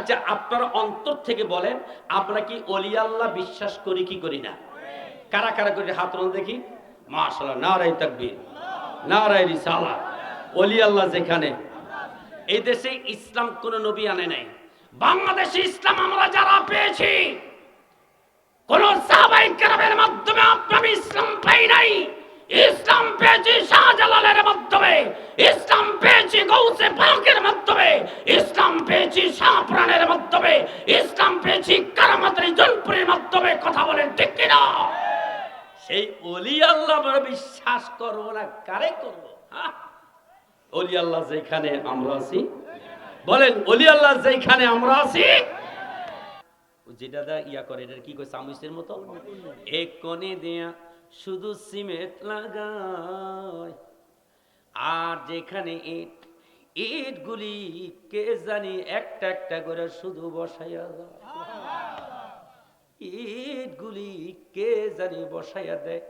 আচ্ছা আপনারা অন্তর থেকে বলেন, আমরা কি অলি আল্লাহ বিশ্বাস করি কি করি না? কারা কারা করে হাত রোল দেখি? মাশাল্লাহ নারাই তাকবীর নারাই রিসালা অলি আল্লাহ যেখানে। এই দেশে ইসলাম কোন নবী আনে নাই। বাংলাদেশে ইসলাম আমরা যারা পেয়েছি, কোন সাহাবাই কেরামের মাধ্যমে আমি ইসলাম পাই নাই। ইসলাম পেয়েছি শাহজালালের মাধ্যমে, ইসলাম পেয়েছি গৌসে পাকের মাধ্যমে, ইসলাম পেয়েছি শাহপ্রাণের মাধ্যমে, ইসলাম পেয়েছি কারামাতের জনপুরের মাধ্যমে, কথা বলেন ঠিক কিনা? সেই অলি আল্লাহ বিশ্বাস করব না, কারে করব? অলি আল্লাহ যেখানে আমরা আছি। বলেন অলি আল্লাহ যেখানে আমরা আছি। যেটা দা ইয়া করে, এটা কি কয় চামচের মতো? এক কোণে দেয়া শুধু সিমেন্ট লাগায়। আর যেখানে ইট, ইটগুলি, কে জানি একটা একটা করে শুধু বসাইয়া যায় ইটগুলি কে জানি বসাইয়া দেয়।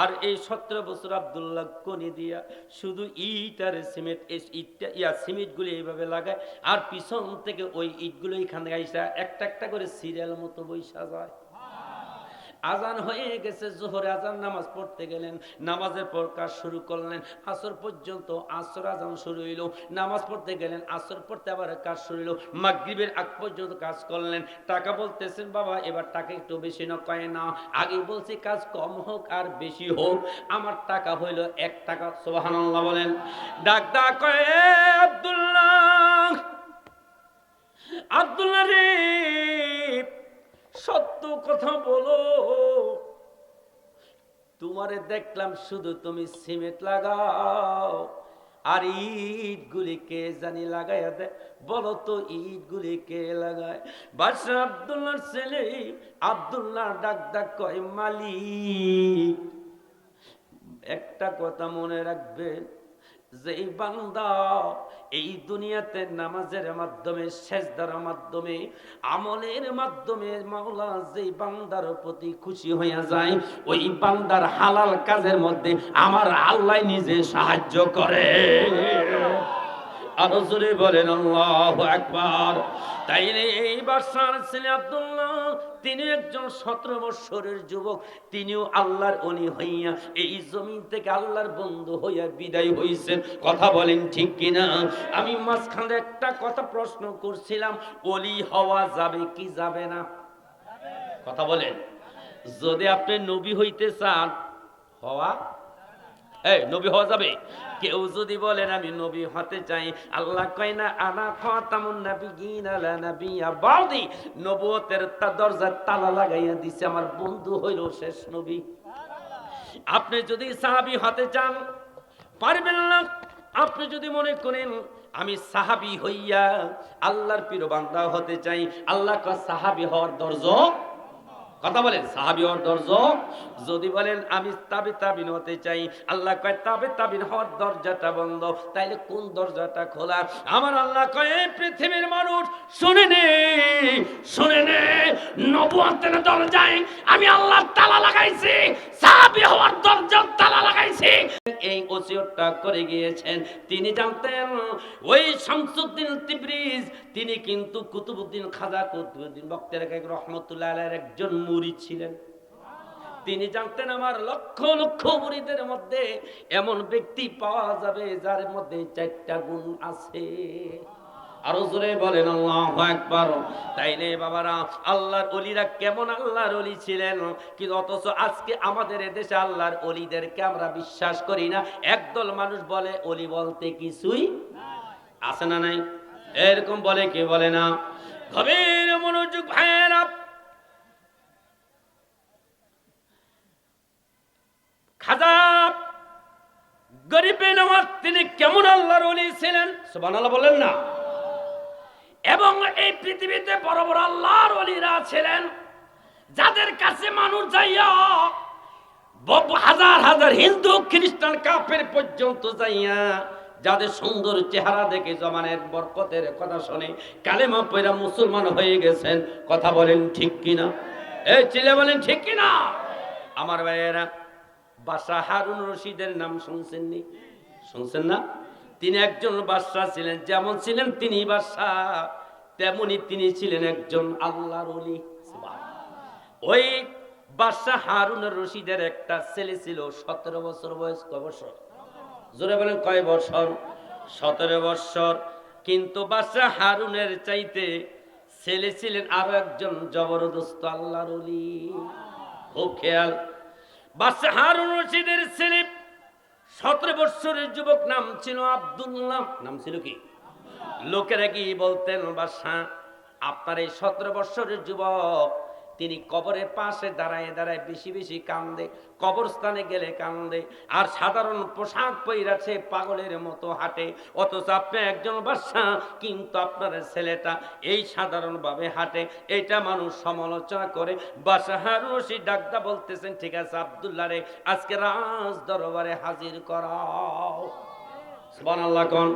আর এই সতেরো বছর আবদুল্লাহ কনি দিয়া শুধু ইট আর সিমেন্ট ইটটা, ইয়া সিমেন্টগুলি এইভাবে লাগায়। আর পিছন থেকে ওই ইটগুলো এখানে আইসা একটা একটা করে সিরিয়াল মতো বৈশা যায়। আজান হয়ে গেছে, জোহরে আজান নামাজ পড়তে গেলেন, নামাজের পর কাজ শুরু করলেন, আসর পর্যন্ত আসর আজান শুরু হইল, নামাজ পড়তে গেলেন, আসর পড়তে আবার কাজ শুরু হইল, মাগরিবের আগ পর্যন্ত কাজ করলেন, টাকা বলতেছেন, বাবা, এবার টাকা একটু বেশি না, কয় না আগে বলছি কাজ কম হোক আর বেশি হোক, আমার টাকা হইল এক টাকা। সোহানাল্লাহ বলেন। ডাক ডাক কয়, "এ আব্দুল্লাহ আব্দুল্লাহ রে সত্য কথা বলো। তোমারে দেখলাম শুধু তুমি সিমেন্ট লাগাও। আর ইট গুলি কে জানি লাগাইয়া দেয় বলো তো ইট গুলি কে লাগায়। বাদশাহ আব্দুল্লাহর ছেলে, আব্দুল্লাহ ডাক ডাক কয়, মালিক, একটা কথা মনে রাখবেন যে বান্দা এই দুনিয়াতে নামাজের মাধ্যমে, সেজদার মাধ্যমে, আমলের মাধ্যমে মাওলা যে বান্দার প্রতি খুশি হইয়া যায়, ওই বান্দার হালাল কাজের মধ্যে আমার আল্লাহ নিজে সাহায্য করে। আরও জোরে বলেন, আল্লাহ একবার তাইলে এই বাদশার ছেলে আব্দুল্লাহ, তিনি একজন সতেরো বৎসরের যুবক, তিনিও আল্লাহর অলি হইয়া এই জমিন থেকে আল্লাহর বন্ধু হইয়া বিদায় হইছেন। কথা বলেন ঠিক কিনা? আমি মাঝখানে একটা কথা প্রশ্ন করছিলাম অলি হওয়া যাবে কি যাবে না? কথা বলেন। যদি আপনি নবী হইতে চান, হওয়া? এই, নবী হওয়া যাবে? কেউ যদি বলেন, আমি নবী হতে চাই। আল্লাহ কয়, না আনা খাতামুন নাবিয়িন আলা নাবিয়্যা বাউদি নবুয়তের তা দরজার তালা লাগাইয়া দিছে, আমার বন্ধু হইল শেষ নবী। আপনি যদি সাহাবি হতে চান, পারবেন না। আপনি যদি মনে করেন, আমি সাহাবি হইয়া আল্লাহর প্রিয় বান্দা হতে চাই, আল্লাহ সাহাবী হওয়ার দরজা কথা বলেন সাহাবি হওয়ার দরজা? যদি বলেন, আমি তাবে তাবিন হতে চাই। আল্লাহ কয়, তাবে তাবিন হওয়ার দরজাটা বন্ধ। তাইলে কোন দরজাটা খোলা? আমার আল্লাহ কয় পৃথিবীর মানুষ, শুনে নে শুনে নে নবুয়াতের দরজায় আমি আল্লাহ তালা লাগাইছি, সাহাবি হওয়ার দরজার তালা লাগাইছি। এই ওসিয়তটা করে গিয়েছেন। তিনি জানতেন, ওই শামসুদ্দিন তিব্রিজ, তিনি কিন্তু কুতুবুদ্দিন খাজা কুতুবুদ্দিন বক্তের রহমতুল্লাহ একজন মুরিদ ছিলেন। তিনি জানতেন, আমার লক্ষ লক্ষ মুরিদের মধ্যে এমন ব্যক্তি পাওয়া যাবে যার মধ্যে চারটা গুণ আছে। আরও জোরে বলেন, আল্লাহ একবার বাবারা, আল্লাহর অলিরা কেমন আল্লাহর অলি ছিলেন? কিন্তু অথচ আজকে আমাদের আল্লাহর অলিদেরকে আমরা বিশ্বাস করি না। একদল মানুষ বলে অলি বলতে কিছুই আছে না নাই? এরকম বলে কে বলে না? গভীর মনোযোগ খাজা গরিবে নামাজ তিনি কেমন আল্লাহর অলি ছিলেন? সুবহানাল্লাহ বলেন না। এবং এই পৃথিবীতে বড় বড় আল্লাহর অলিরা ছিলেন, যাদের কাছে মানুষ যাইয়া হাজার হাজার হিন্দু, খ্রিস্টান কাপের পর্যন্ত যাইয়া যাদের সুন্দর চেহারা দেখে জমানের বরকতের কথা শুনে কালেমা পয়রা মুসলমান হয়ে গেছেন, কথা বলেন ঠিক কিনা? এই ছেলে বলেন ঠিক কিনা? আমার ভাইয়েরা বাদশাহ হারুন রশিদের নাম শুনছেন নি শুনছেন না? তিনি একজন বাদশাহ ছিলেন, যেমন ছিলেন তিনি বাদশাহ, তেমনি তিনি ছিলেন একজন আল্লাহর অলি ওই বাদশাহ হারুন রশিদের একটা ছেলে ছিল, সতেরো বছর বয়স, কয় বছর? জোরে বলেন, কয় বছর? সতেরো বছর। কিন্তু বাদশাহ হারুনের চাইতে ছেলে ছিলেন আরও একজন জবরদস্ত আল্লাহর অলি খুব খেয়াল বাদশাহ হারুন রশিদের ছেলে, সতেরো বৎসরের যুবক নাম ছিল আব্দুল্লাহ। নাম ছিল কি? লোকেরা কি বলতেন, বাদশাহ, আপনার এই সতেরো বৎসরের যুবক তিনি কবরের পাশে দাঁড়ায় দাঁড়ায় বেশি বেশি কান্দে, কবরস্থানে গেলে কান্দে, আর সাধারণ পোশাক পইরাছে পাগলের মতো হাঁটে। অথচ আপনি একজন বাদশাহ, কিন্তু আপনার ছেলেটা এই সাধারণভাবে হাঁটে। এটা মানুষ সমালোচনা করে। বাদশাহ রশি ডাকদা বলতেছেন, ঠিক আছে আব্দুল্লাহ রে, আজকে রাজ দরবারে হাজির করাও। সুবহানাল্লাহ কোন?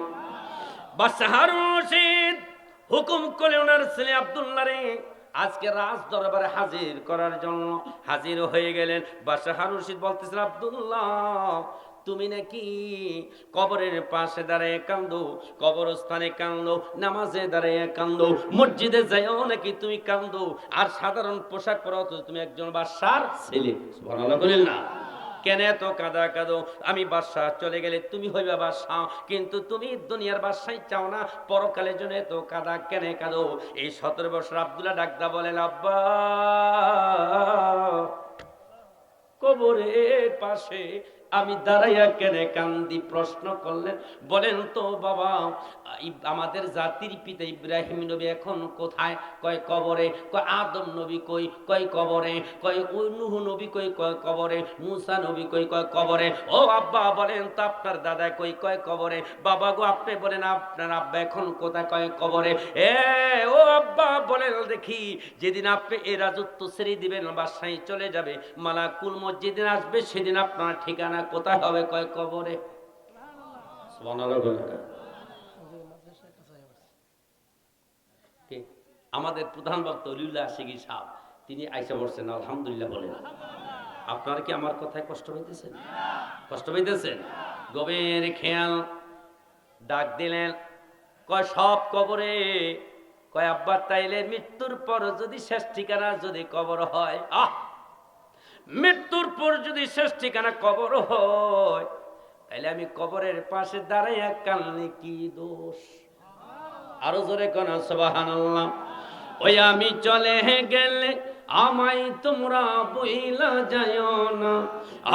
হুকুম করে ওনার ছেলে আবদুল্লা রে আজকে রাজ দরবারে হাজির করার জন্য হাজির হয়ে গেলেন। বাদশাহ রশিদ বলতেছেন, আবদুল্লাহ, তুমি নাকি কবরের পাশে দাঁড়ায় কান্দো, কবরস্থানে কান্দো, নামাজে দাঁড়ায় কান্দো, মসজিদে যাইও নাকি তুমি কান্দো? আর সাধারণ পোশাক পরা তুমি একজন বাসার ছেলে। না। কেন এত কাদা কাদো? আমি বাদশাহ চলে গেলে তুমি হইবে বাদশাহ। কিন্তু তুমি দুনিয়ার বাদশাহ চাও না, পরকালের জন্য এত কাদা কেন কাদো? এই সতেরো বছর আব্দুল্লা ডাকদা বলেন, আব্বা, কবরের পাশে আমি দাঁড়াইয়া কেনে কান্দি প্রশ্ন করলেন, বলেন তো বাবা আমাদের জাতির পিতা ইব্রাহিম নবী এখন কোথায়? কয় কবরে। কয় আদম নবী কই? কয় কবরে। কয় নুহ নবী কই? কয় কবরে। মুসা নবী কই? কয় কবরে। ও আব্বা, বলেন তো আপনার দাদা কই? কয় কবরে। বাবা গো, আপনি বলেন আপনার আব্বা এখন কোথায়? কয় কবরে। এ, ও আব্বা, বলেন দেখি, যেদিন আপনি এ রাজত্ব ছেড়ে দিবেন, বাসায় চলে যাবে, মালাকুল মসজিদিন আসবে, সেদিন আপনার ঠিকানা কোথায় হবে কয় কবরে? আমাদের প্রধান বক্তা অলিউল্লাহ আশিকি সাহ তিনি আইসা বলছেন আলহামদুলিল্লাহ বলেন। আপনার কি আমার কথায় কষ্ট হইতেছেন কষ্ট হইতেছেন গভীর খেয়াল ডাক দিলেন কয় সব কবরে? কয় আব্বা তাইলে মৃত্যুর পর যদি শেষ ঠিকানা যদি কবর হয় আহ! মৃত্যুর পর যদি শেষ ঠিকানা কবর হয়, তাহলে আমি কবরের পাশে দাঁড়াইয়া কানলে কি দোষ? আরও জোরে কোন সবাহান ওই আমি চলে গেলে আমাই তোমরা বইলা যায় না।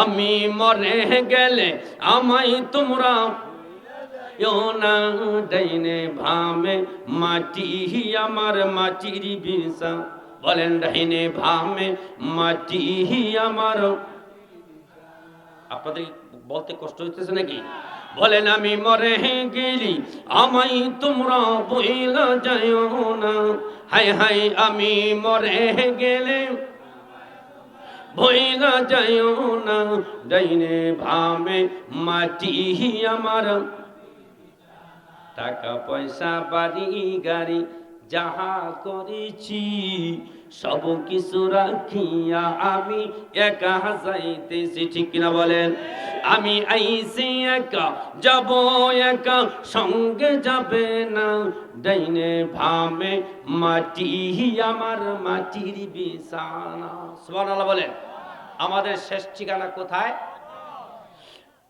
আমি মরে গেলে আমাই তোমরা না। ডাইনে ভামে মাটি, আমার মাটির বিসা বলেন ডাইনে ভামে মাটি আমার। আপনাদের বলতে কষ্ট হইতেছে নাকি? বলেন, আমি মরে গেলি আমাই তোমরা বইলা যায় না। হাই হাই আমি মরে গেলে বইলা যায় না। ডাইনে ভামে মাটি আমার। টাকা পয়সা, বাড়ি, গাড়ি যাহা করেছি, সব কিছু রাখিয়া আমি একা যাইতেছি, ঠিক কিনা বলেন? আমি আইসি একা, যাব একা, সঙ্গে যাবে না। ডাইনে ভামে মাটি, আমার মাটির বিছানা। সুবহানাল্লাহ বলেন, আমাদের শেষ ঠিকানা কোথায়?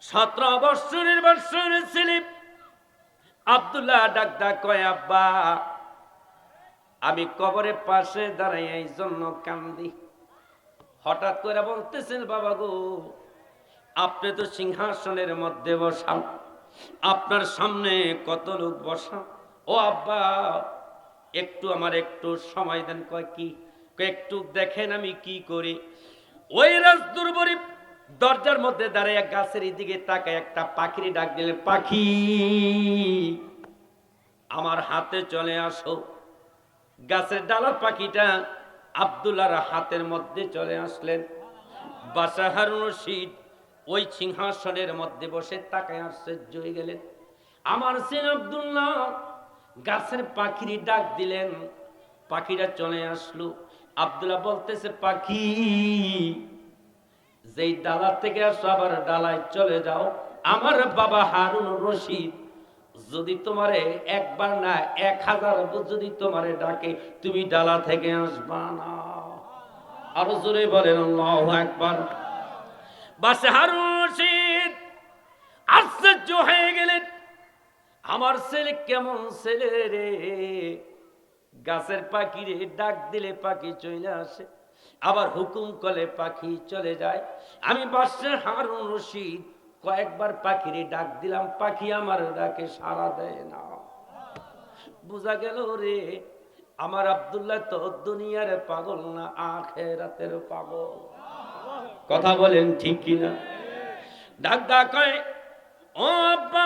সতেরো বৎসরের বৎসরের স্লিপ। আব্দুল্লাহ ডাক ডাক কয়, আব্বা আমি কবরের পাশে দাঁড়াই এই জন্য কান্দি। হঠাৎ করে বলতেছেন, বাবা গো, আপনি তো সিংহাসনের মধ্যে বসা। আপনার সামনে কত লোক বসা? ও আব্বা, একটু আমার একটু সময় দেন, কয় কি? একটু দেখেন আমি কি করি। ওই রাজদুর্বরী দরজার মধ্যে দাঁড়িয়ে গাছের দিকে তাকায়, একটা পাখির ডাক দিলেন পাখি, আমার হাতে চলে আসো। গাছের ডালা পাখিটা আবদুল্লাহর হাতের মধ্যে চলে আসলেন। বাসাহার রশিদ ওই সিংহাসনের মধ্যে বসে তাকায় আশ্চর্য হয়ে গেলেন। আমার সেন আবদুল্লাহ, গাছের পাখির ডাক দিলেন। পাখিটা চলে আসলো। আবদুল্লাহ বলতেছে, পাখি, যেই ডালা থেকে আসো, আবার ডালায় চলে যাও। আমার বাবা হারুন রশিদ যদি তোমারে একবার না এক হাজার যদি তোমারে ডাকে, তুমি ডালা থেকে আসবা না। আরও জোরে বলেন, আল্লাহু আকবার। বাসে হারুন রশিদ, আশ্চর্য হয়ে গেলেন। আমার ছেলে কেমন ছেলে রে? গাছের পাখি রে ডাক দিলে পাখি চলে আসে, আবার হুকুম কলে পাখি চলে যায়। আমি বাসের হারুন রশিদ কয়েকবার পাখিরে ডাক দিলাম, পাখি আমার ডাকে সাড়া দেয় না। বোঝা গেল রে, আমার আবদুল্লাহ তো দুনিয়ার পাগল না, আখেরাতের পাগল। কথা বলেন ঠিক কিনা? ডাক ডাক কয়, ও আব্বা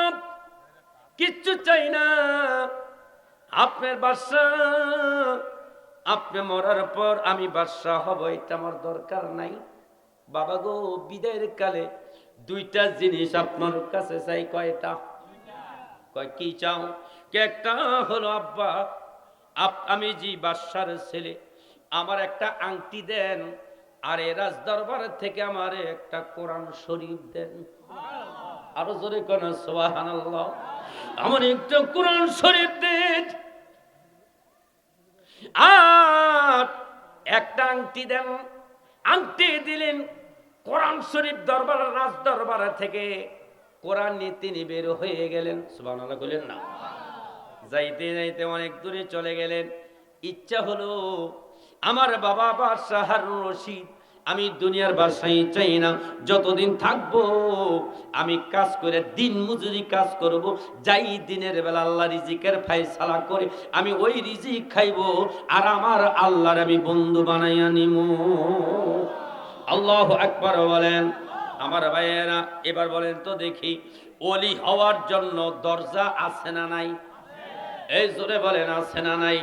কিচ্ছু চাই না, আপনার বাসা আপনি মরার পর আমি বাদশা হব, এটা আমার দরকার নাই। বাবা গো, বিদায়ের কালে দুইটা জিনিস আপনার কাছে চাই, কয়টা? কয়, কি চাও? একটা হলো, আব্বা আমি জি বাদশার ছেলে, আমার একটা আংটি দেন, আর এ রাজ দরবার থেকে আমার একটা কোরআন শরীফ দেন। আরও জোরে কোন আমার একটা কোরআন শরীফ দেন। আর একটা আংটি দেন। আংটি দিলেন কোরআন শরীফ দরবার রাজ দরবার থেকে কোরআন নিয়ে তিনি বের হয়ে গেলেন। সুবাহ বললেন না। যাইতে যাইতে অনেক দূরে চলে গেলেন। ইচ্ছা হলো, আমার বাবা বাদশাহ হারুন রশিদ, আমি দুনিয়ার বাসায় চাই না, যতদিন থাকব আমি কাজ করে, দিন মজুরি কাজ করব, যাই দিনের বেলা আল্লাহ রিজিকের ফাইসালা করে, আমি ওই রিজিক খাইবো, আর আমার আল্লাহর আমি বন্ধু বানাইয়া নিমু। আল্লাহ আকবার বলেন। আমার ভাইয়েরা এবার বলেন তো দেখি অলি হওয়ার জন্য দরজা আছে না নাই? এই জোরে বলেন আছে না নাই?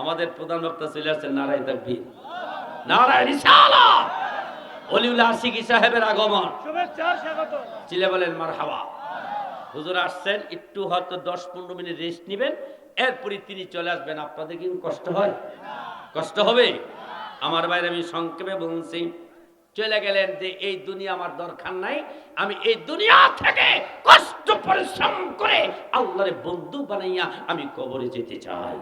আমাদের প্রধান বক্তা চলে আসছেন নারায় তাকবীর। নারায় রিসালা অলিউল্লাহ আশিকি সাহেবের আগমন? চিলে বলেন মার হাওয়া হুজুর আসছেন একটু হয়তো দশ পনেরো মিনিট রেস্ট নেবেন এরপরে তিনি চলে আসবেন। আপনাদের কি কষ্ট হয়? কষ্ট হবে? আমার বাইরে আমি সংক্ষেপে বলছি চলে গেলেন যে, এই দুনিয়া আমার দরকার নাই। আমি এই দুনিয়া থেকে কষ্ট পরিশ্রম করে আল্লাহরে বন্ধু বানাইয়া আমি কবরে যেতে চাই।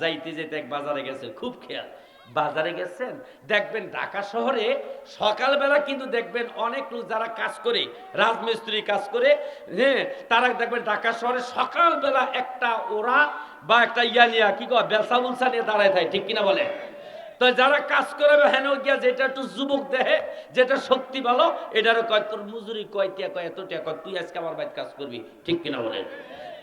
যাইতে যেতে এক বাজারে গেছে, খুব খেয়াল। বাজারে গেছেন, দেখবেন ঢাকা শহরে সকালবেলা কিন্তু দেখবেন অনেক লোক যারা কাজ করে, রাজমিস্ত্রি কাজ করে হ্যাঁ তারা দেখবেন ঢাকা শহরে সকালবেলা একটা ওরা বা একটা ইয়া নিয়া কি কয় বেসা উলসা নিয়ে দাঁড়ায় থাকে, ঠিক কিনা বলে তো যারা কাজ করে হেন গিয়া যেটা একটু যুবক দেহে, যেটা শক্তি ভালো, এটারও কয়, তোর মজুরি কয়, টিয়া কয়, এত টিয়া কয়, তুই আজকে আমার বাড়িতে কাজ করবি? ঠিক কিনা বলে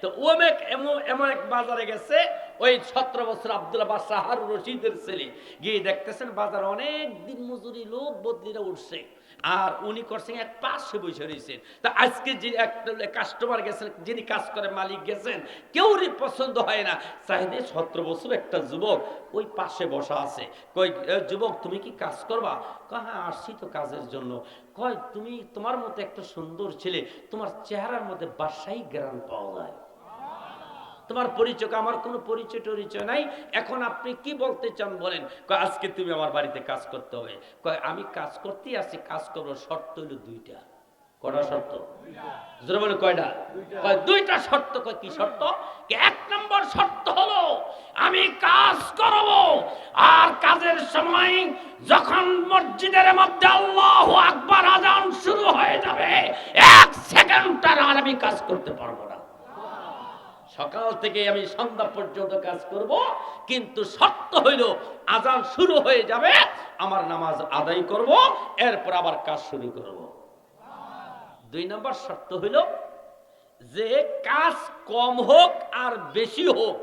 তো ওমেক এমন এমন এক বাজারে গেছে, ওই সতেরো বছর আবদুল্লা বাদশাহ রশিদের ছেলে। গিয়ে দেখতেছেন বাজার অনেক দিন মজুরি লোক বদলিরা উঠছে। আর উনি করছেন এক পাশে বসে রয়েছেন। তা আজকে যে একটা কাস্টমার গেছেন, যিনি কাজ করে মালিক গেছেন, কেউরই পছন্দ হয় না। চাইলে সতেরো বছর একটা যুবক ওই পাশে বসা আছে। কই যুবক, তুমি কি কাজ করবা? কয় হ্যাঁ আসছি তো কাজের জন্য। কয়, তুমি তোমার মতো একটা সুন্দর ছেলে, তোমার চেহারার মধ্যে বাসাই গ্রাম পাওয়া যায়। তোমার পরিচয় আমার কোনো পরিচয় টরিচয় নাই। এখন আপনি কি বলতে চান বলেন? আজকে তুমি আমার বাড়িতে কাজ করতে হবে। কয়, আমি কাজ করতেই আসি কাজ করব শর্ত হইল দুইটা। কটা শর্ত? বলে কয়টা? কয়, দুইটা শর্ত। কয়, কি শর্ত? এক নম্বর শর্ত হলো, আমি কাজ করব, আর কাজের সময় যখন মসজিদের মধ্যে আল্লাহ আকবার আজান শুরু হয়ে যাবে, এক সেকেন্ড তার আর আমি কাজ করতে পারব না। সকাল থেকে আমি সন্ধ্যা পর্যন্ত কাজ করব, কিন্তু শর্ত হইল আজান শুরু হয়ে যাবে, আমার নামাজ আদায় করব, এরপর আবার কাজ শুরু করব। দুই নম্বর শর্ত হইল যে কাজ কম হোক আর বেশি হোক,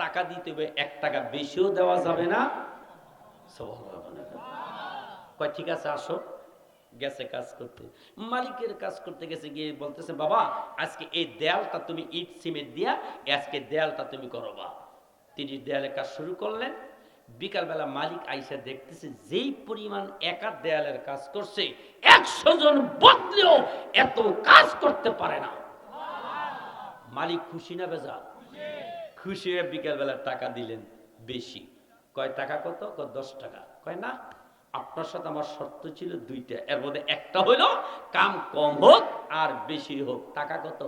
টাকা দিতে হবে, এক টাকা বেশিও দেওয়া যাবে না। কয়, ঠিক আছে, আসো। গেছে কাজ করতে। মালিকের কাজ করতে গেছে, গিয়ে বলতেছে, বাবা, আজকে এই দেয়ালটা তুমি ইট সিমেন্ট দিয়া, আজকে দেয়ালটা তুমি করবা। তিনি দেয়ালে কাজ শুরু করলেন। বিকালবেলা মালিক আইসা দেখতেছে, যেই পরিমাণ একা দেয়ালের কাজ করছে, একশো জন বদলেও এত কাজ করতে পারে না। মালিক খুশি না বেজা খুশি হয়ে বিকালবেলা টাকা দিলেন বেশি। কয় টাকা কত? কয় দশ টাকা। কয় না? আপনার সাথে আমার শর্ত ছিল দুইটা। এর মধ্যে একটা হইল, কাম কম হোক আর বেশি হোক। টাকা কত?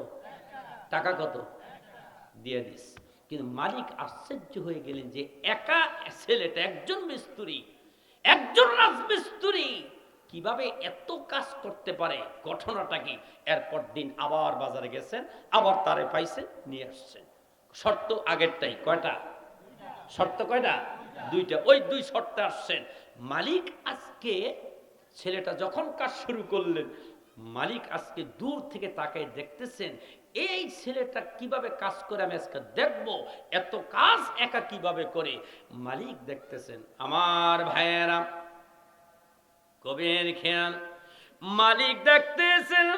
টাকা কত? দিয়ে দিস। কিন্তু মালিক আশ্চর্য হয়ে গেলেন যে একা ছেলেটা একজন মিস্ত্রি, একজন রাজমিস্ত্রি কীভাবে এত কাজ করতে পারে? ঘটনাটা কি? এরপর দিন আবার বাজারে গেছেন, আবার তারে পাইছে নিয়ে আসছেন। শর্ত আগেরটাই, কয়টা? শর্ত কয়টা? দুইটা, ওই দুই শর্তে আসছেন। মালিক আজকে ছেলেটা যখন কাজ শুরু করলেন, মালিক আজকে দূর থেকে তাকায় দেখতেছেন, এই ছেলেটা কীভাবে কাজ করে আমি আজকে দেখব, এত কাজ একা কীভাবে করে? মালিক দেখতেছেন, আমার ভাইয়েরা কবির খেয়াল। মালিক দেখতেছেন,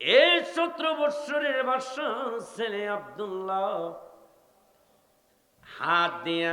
এই সতেরো বৎসরের বাসা ছেলে আব্দুল্লাহ হাত দিয়ে